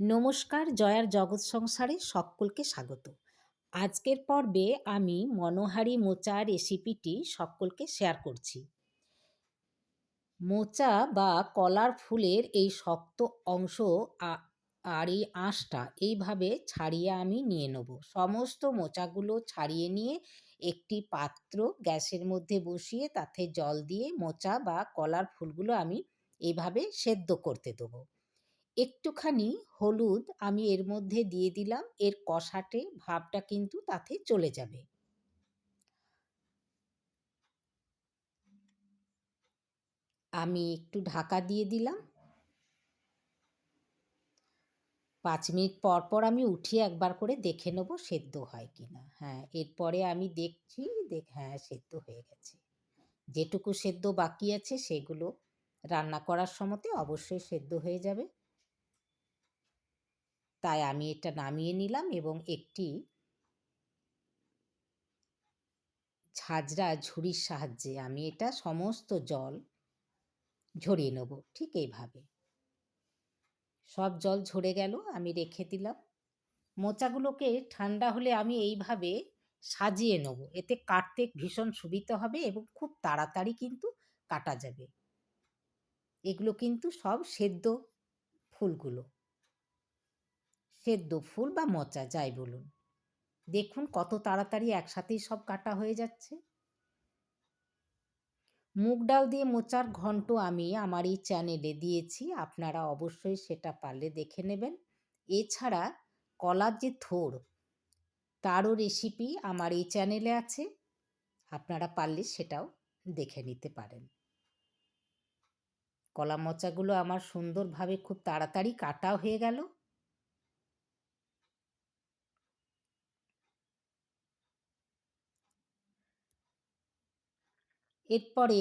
নমস্কার, জয়ার জগৎ সংসারে সকলকে স্বাগত। আজকের পর্বে আমি মনোহারি মোচা রেসিপিটি সকলকে শেয়ার করছি। মোচা বা কলার ফুলের এই শক্ত অংশ আর এই আঁশটা এইভাবে ছাড়িয়ে আমি নিয়ে নেব। সমস্ত মোচাগুলো ছাড়িয়ে নিয়ে একটি পাত্র গ্যাসের মধ্যে বসিয়ে তাতে জল দিয়ে মোচা বা কলার ফুলগুলো আমি এইভাবে সেদ্ধ করতে দেবো। একটুখানি হলুদ আমি এর মধ্যে দিয়ে দিলাম, এর কষাটে ভাবটা কিন্তু তাতে চলে যাবে। আমি একটু ঢাকা দিয়ে দিলাম। পাঁচ মিনিট পর পর আমি উঠিয়ে একবার করে দেখে নেব সেদ্ধ হয় কি না হ্যাঁ এরপরে আমি দেখছি দেখ হ্যাঁ সেদ্ধ হয়ে গেছে। যেটুকু সেদ্ধ বাকি আছে সেগুলো রান্না করার সময়তে অবশ্যই সেদ্ধ হয়ে যাবে। তাই আমি এটা নামিয়ে নিলাম এবং একটি ঝাঁঝরা ঝুড়ির সাহায্যে আমি এটা সমস্ত জল ঝরিয়ে নেব, ঠিক এইভাবে। সব জল ঝরে গেল, আমি রেখে দিলাম। মোচাগুলোকে ঠান্ডা হলে আমি এইভাবে সাজিয়ে নেব, এতে কাটতে ভীষণ সুবিধা হবে এবং খুব তাড়াতাড়ি কিন্তু কাটা যাবে। এগুলো কিন্তু সব সেদ্ধ ফুলগুলো। সেদ্ধ ফুল বা মোচা, যাই বলুন। দেখুন কত তাড়াতাড়ি একসাথেই সব কাটা হয়ে যাচ্ছে। মুগ ডাল দিয়ে মোচার ঘন্ট আমি আমার এই চ্যানেলে দিয়েছি, আপনারা অবশ্যই সেটা পারলে দেখে নেবেন। এছাড়া কলার যে থোর, তারও রেসিপি আমার এই চ্যানেলে আছে, আপনারা পারলে সেটাও দেখে নিতে পারেন। কলা মোচাগুলো আমার সুন্দরভাবে খুব তাড়াতাড়ি কাটা হয়ে গেল। এরপরে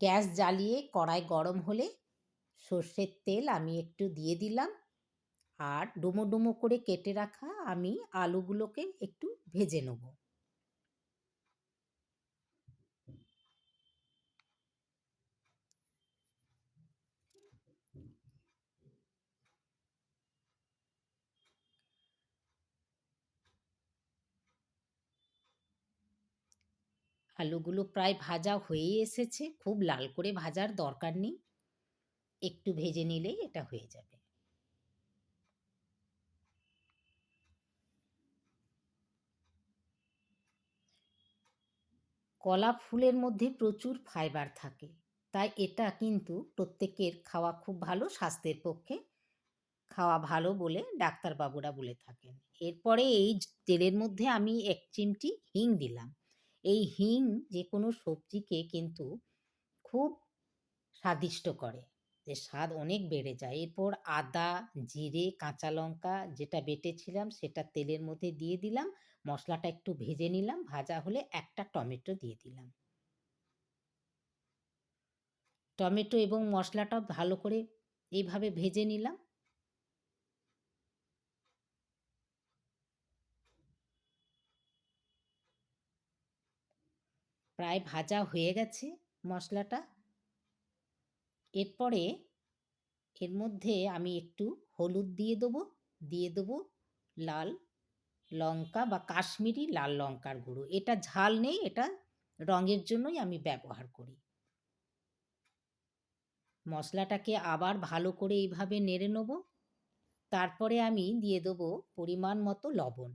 গ্যাস জ্বালিয়ে কড়াই গরম হলে সর্ষের তেল আমি একটু দিয়ে দিলাম। আর ডুমো ডুমো করে কেটে রাখা আমি আলুগুলোকে একটু ভেজে নেব। আলুগুলো প্রায় ভাজা হয়েই এসেছে। খুব লাল করে ভাজার দরকার নেই। একটু ভেজে নিলেই এটা হয়ে যাবে। কলা ফুলের মধ্যে প্রচুর ফাইবার থাকে। তাই এটা কিন্তু প্রত্যেকের খাওয়া খুব ভালো, স্বাস্থ্যের পক্ষে খাওয়া ভালো বলে ডাক্তারবাবুরা বলে থাকেন। এরপরে এই তেলের মধ্যে আমি এক চিমটি হিং দিলাম। এই হিং যে কোনো সবজিকে কিন্তু খুব স্বাদিষ্ট করে। যে স্বাদ অনেক বেড়ে যায়। এরপর আদা, জিরে, কাঁচা লঙ্কা যেটা বেটেছিলাম সেটা তেলের মধ্যে দিয়ে দিলাম। মশলাটা একটু ভেজে নিলাম। ভাজা হলে একটা টমেটো দিয়ে দিলাম। টমেটো এবং মশলাটা ভালো করে এইভাবে ভেজে নিলাম। প্রায় ভাজা হয়ে গেছে মশলাটা। এরপরে এর মধ্যে আমি একটু হলুদ দিয়ে দেবো দিয়ে দেবো লাল লঙ্কা বা কাশ্মীরি লাল লঙ্কার গুঁড়ো। এটা ঝাল নেই, এটা রঙের জন্যই আমি ব্যবহার করি। মশলাটাকে আবার ভালো করে এইভাবে নেড়ে নেব। তারপরে আমি দিয়ে দেবো পরিমাণ মতো লবণ।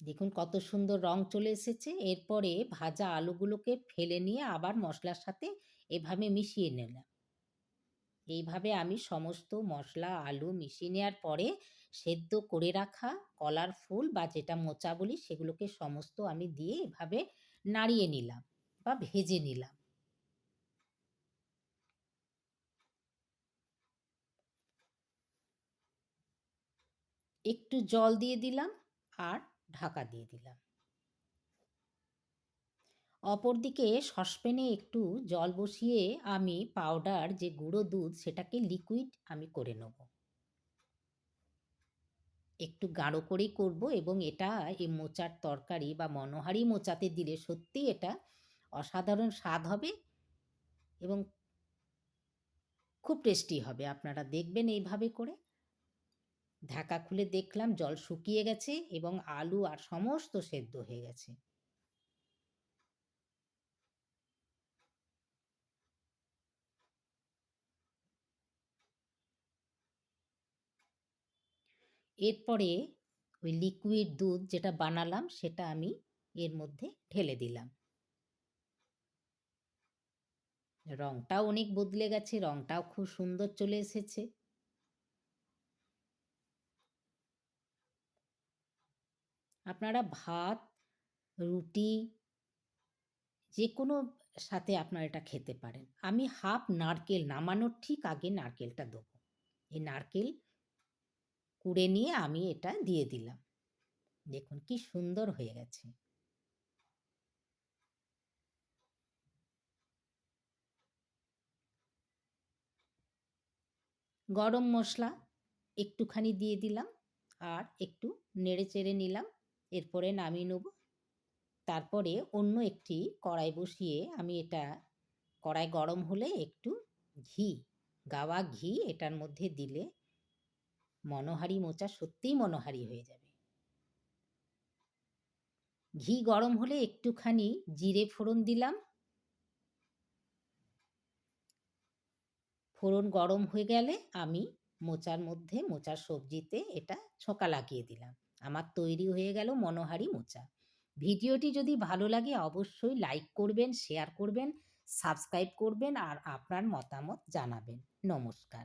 দেখুন কত সুন্দর রং চলে এসেছে। এরপরে ভাজা আলুগুলোকে ফেলে নিয়ে আবার মশলার সাথে এভাবে মিশিয়ে নিলাম। এইভাবে আমি সমস্ত মশলা, আলু মিশিয়ে নেওয়ার পরে সেদ্ধ করে রাখা কলার ফুল বা যেটা মোচা বলি সেগুলোকে সমস্ত আমি দিয়ে এভাবে নাড়িয়ে নিলাম বা ভেজে নিলাম। একটু জল দিয়ে দিলাম আর ঢাকা দিয়ে দিলাম। অপরদিকে সসপ্যানে একটু জল বসিয়ে আমি পাউডার যে গুঁড়ো দুধ সেটাকে লিকুইড আমি করে নেব। একটু গাঢ় করেই করব এবং এটা এই মোচার তরকারি বা মনোহারি মোচাতে দিলে সত্যিই এটা অসাধারণ স্বাদ হবে এবং খুব টেস্টি হবে। আপনারা দেখবেন এইভাবে করে। ঢাকা খুলে দেখলাম জল শুকিয়ে গেছে এবং আলু আর সমস্ত সেদ্ধ হয়ে গেছে। এরপরে ওই লিকুইড দুধ যেটা বানালাম সেটা আমি এর মধ্যে ঢেলে দিলাম। রংটাও অনেক বদলে গেছে, রংটাও খুব সুন্দর চলে এসেছে। আপনারা ভাত, রুটি যে কোনো সাথে আপনারা এটা খেতে পারেন। আমি হাফ নারকেল নামানোর ঠিক আগে নারকেলটা দেবো। এই নারকেল কুড়ে নিয়ে আমি এটা দিয়ে দিলাম। দেখুন কি সুন্দর হয়ে গেছে। গরম মশলা একটুখানি দিয়ে দিলাম আর একটু নেড়ে চেড়ে নিলাম। এরপরে নামিয়ে নেব। তারপরে অন্য একটি কড়াই বসিয়ে আমি এটা, কড়াই গরম হলে একটু ঘি, গাওয়া ঘি এটার মধ্যে দিলে মনোহারি মোচা সত্যিই মনোহারি হয়ে যাবে। ঘি গরম হলে একটুখানি জিরে ফোড়ন দিলাম। ফোড়ন গরম হয়ে গেলে আমি মোচার মধ্যে, মোচার সবজিতে এটা ছকা লাগিয়ে দিলাম। আমার তৈরি হয়ে গেল মনোহারি মোচা। ভিডিওটি যদি ভালো লাগে অবশ্যই লাইক করবেন শেয়ার করবেন সাবস্ক্রাইব করবেন আর আপনার মতামত জানাবেন। নমস্কার।